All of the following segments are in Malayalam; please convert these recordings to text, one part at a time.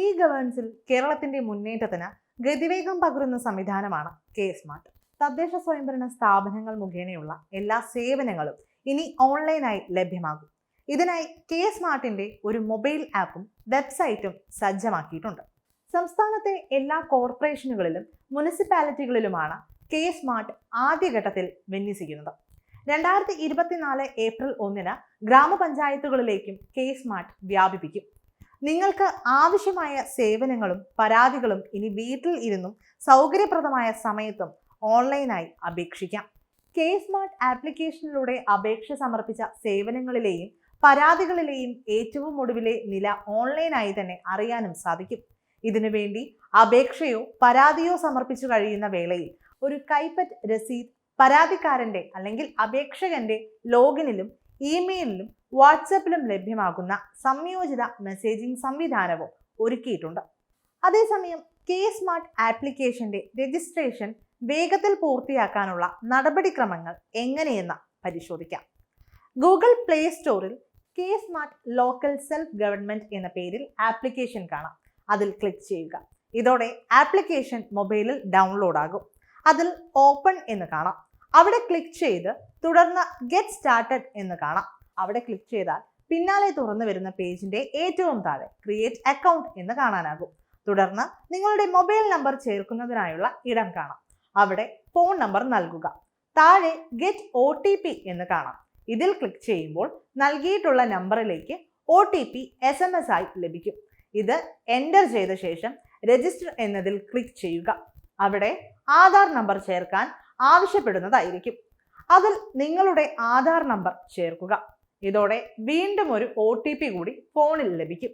ഇ ഗവേൺസിൽ കേരളത്തിന്റെ മുന്നേറ്റത്തിന് ഗതിവേഗം പകരുന്ന സംവിധാനമാണ് കെ സ്മാർട്ട്. തദ്ദേശ സ്വയംഭരണ സ്ഥാപനങ്ങൾ മുഖേനയുള്ള എല്ലാ സേവനങ്ങളും ഇനി ഓൺലൈനായി ലഭ്യമാകും. ഇതിനായി കെ സ്മാർട്ടിന്റെ ഒരു മൊബൈൽ ആപ്പും വെബ്സൈറ്റും സജ്ജമാക്കിയിട്ടുണ്ട്. സംസ്ഥാനത്തെ എല്ലാ കോർപ്പറേഷനുകളിലും മുനിസിപ്പാലിറ്റികളിലുമാണ് കെ സ്മാർട്ട് ആദ്യഘട്ടത്തിൽ വിന്യസിക്കുന്നത്. രണ്ടായിരത്തി ഇരുപത്തിനാല് ഏപ്രിൽ ഒന്നിന് ഗ്രാമപഞ്ചായത്തുകളിലേക്കും കെ സ്മാർട്ട് വ്യാപിപ്പിക്കും. നിങ്ങൾക്ക് ആവശ്യമായ സേവനങ്ങളും പരാതികളും ഇനി വീട്ടിൽ ഇരുന്നും സൗകര്യപ്രദമായ സമയത്തും ഓൺലൈനായി അപേക്ഷിക്കാം. കെ സ്മാർട്ട് ആപ്ലിക്കേഷനിലൂടെ അപേക്ഷ സമർപ്പിച്ച സേവനങ്ങളിലെയും പരാതികളിലെയും ഏറ്റവും ഒടുവിലെ നില ഓൺലൈനായി തന്നെ അറിയാനും സാധിക്കും. ഇതിനുവേണ്ടി അപേക്ഷയോ പരാതിയോ സമർപ്പിച്ചു കഴിയുന്ന വേളയിൽ ഒരു കൈപ്പറ്റ് രസീത് പരാതിക്കാരന്റെ അല്ലെങ്കിൽ അപേക്ഷകന്റെ ലോഗിനിലും ഇമെയിലിലും വാട്സപ്പിലും ലഭ്യമാകുന്ന സംയോജിത മെസ്സേജിംഗ് സംവിധാനവും ഒരുക്കിയിട്ടുണ്ട്. അതേസമയം കെ സ്മാർട്ട് ആപ്ലിക്കേഷന്റെ രജിസ്ട്രേഷൻ വേഗത്തിൽ പൂർത്തിയാക്കാനുള്ള നടപടിക്രമങ്ങൾ എങ്ങനെയെന്ന് പരിശോധിക്കാം. ഗൂഗിൾ പ്ലേ സ്റ്റോറിൽ K smart local self government എന്ന പേരിൽ ആപ്ലിക്കേഷൻ കാണാം. അതിൽ ക്ലിക്ക് ചെയ്യുക. ഇതോടെ ആപ്ലിക്കേഷൻ മൊബൈലിൽ ഡൗൺലോഡ് ആകും. അതിൽ ഓപ്പൺ എന്ന് കാണാം. അവിടെ ക്ലിക്ക് ചെയ്ത് തുടർന്ന് ഗെറ്റ് സ്റ്റാർട്ടഡ് എന്ന് കാണാം. അവിടെ ക്ലിക്ക് ചെയ്താൽ പിന്നാലെ തുറന്നു വരുന്ന പേജിന്റെ ഏറ്റവും താഴെ ക്രിയേറ്റ് അക്കൗണ്ട് എന്ന് കാണാനാകും. തുടർന്ന് നിങ്ങളുടെ മൊബൈൽ നമ്പർ ചേർക്കുന്നതിനായുള്ള ഇടം കാണാം. അവിടെ ഫോൺ നമ്പർ നൽകുക. താഴെ ഗെറ്റ് ഒ എന്ന് കാണാം. ഇതിൽ ക്ലിക്ക് ചെയ്യുമ്പോൾ നൽകിയിട്ടുള്ള നമ്പറിലേക്ക് O T P S M S ആയി ലഭിക്കും. ഇത് എന്റർ ചെയ്ത ശേഷം രജിസ്റ്റർ എന്നതിൽ ക്ലിക്ക് ചെയ്യുക. അവിടെ ആധാർ നമ്പർ ചേർക്കാൻ ആവശ്യപ്പെടുന്നതായിരിക്കും. അതിൽ നിങ്ങളുടെ ആധാർ നമ്പർ ചേർക്കുക. ഇതോടെ വീണ്ടും ഒരു ഒ ടി പി കൂടി ഫോണിൽ ലഭിക്കും.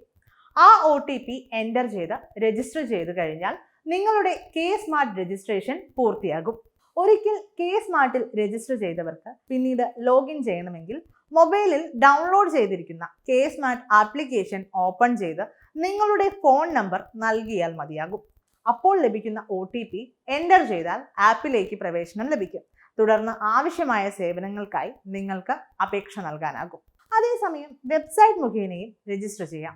ആ ഒ ടി പി എന്റർ ചെയ്ത് രജിസ്റ്റർ ചെയ്ത് കഴിഞ്ഞാൽ നിങ്ങളുടെ കെ സ്മാർട്ട് രജിസ്ട്രേഷൻ പൂർത്തിയാകും. ഒരിക്കൽ കെ സ്മാർട്ടിൽ രജിസ്റ്റർ ചെയ്തവർക്ക് പിന്നീട് ലോഗിൻ ചെയ്യണമെങ്കിൽ മൊബൈലിൽ ഡൗൺലോഡ് ചെയ്തിരിക്കുന്ന കെ സ്മാർട്ട് ആപ്ലിക്കേഷൻ ഓപ്പൺ ചെയ്ത് നിങ്ങളുടെ ഫോൺ നമ്പർ നൽകിയാൽ മതിയാകും. അപ്പോൾ ലഭിക്കുന്ന ഒ ടി പി എന്റർ ചെയ്താൽ ആപ്പിലേക്ക് പ്രവേശനം ലഭിക്കും. തുടർന്ന് ആവശ്യമായ സേവനങ്ങൾക്കായി നിങ്ങൾക്ക് അപേക്ഷ നൽകാനാകും. അതേസമയം വെബ്സൈറ്റ് മുഖേനയും രജിസ്റ്റർ ചെയ്യാം.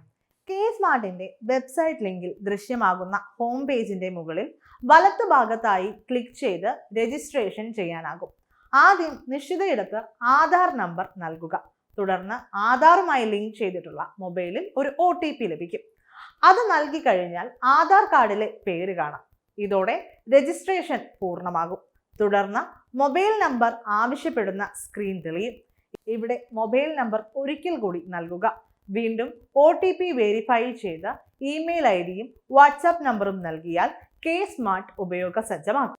കെ സ്മാർട്ടിന്റെ വെബ്സൈറ്റ് ലിങ്കിൽ ദൃശ്യമാകുന്ന ഹോം പേജിന്റെ മുകളിൽ വലത്തു ഭാഗത്തായി ക്ലിക്ക് ചെയ്ത് രജിസ്ട്രേഷൻ ചെയ്യാനാകും. ആദ്യം നിശ്ചിതയിടത്ത് ആധാർ നമ്പർ നൽകുക. തുടർന്ന് ആധാറുമായി ലിങ്ക് ചെയ്തിട്ടുള്ള മൊബൈലിൽ ഒരു ഒ ലഭിക്കും. അത് നൽകി കഴിഞ്ഞാൽ ആധാർ കാർഡിലെ പേര് കാണാം. ഇതോടെ രജിസ്ട്രേഷൻ പൂർണമാകും. തുടർന്ന് മൊബൈൽ നമ്പർ ആവശ്യപ്പെടുന്ന സ്ക്രീൻ തെളിയും. ഇവിടെ മൊബൈൽ നമ്പർ ഒരിക്കൽ കൂടി നൽകുക. വീണ്ടും ഒ ടി പി വെരിഫൈ ചെയ്ത ഇമെയിൽ ഐ ഡിയും വാട്സാപ്പ് നമ്പറും നൽകിയാൽ കെ സ്മാർട്ട് ഉപയോഗ സജ്ജമാകും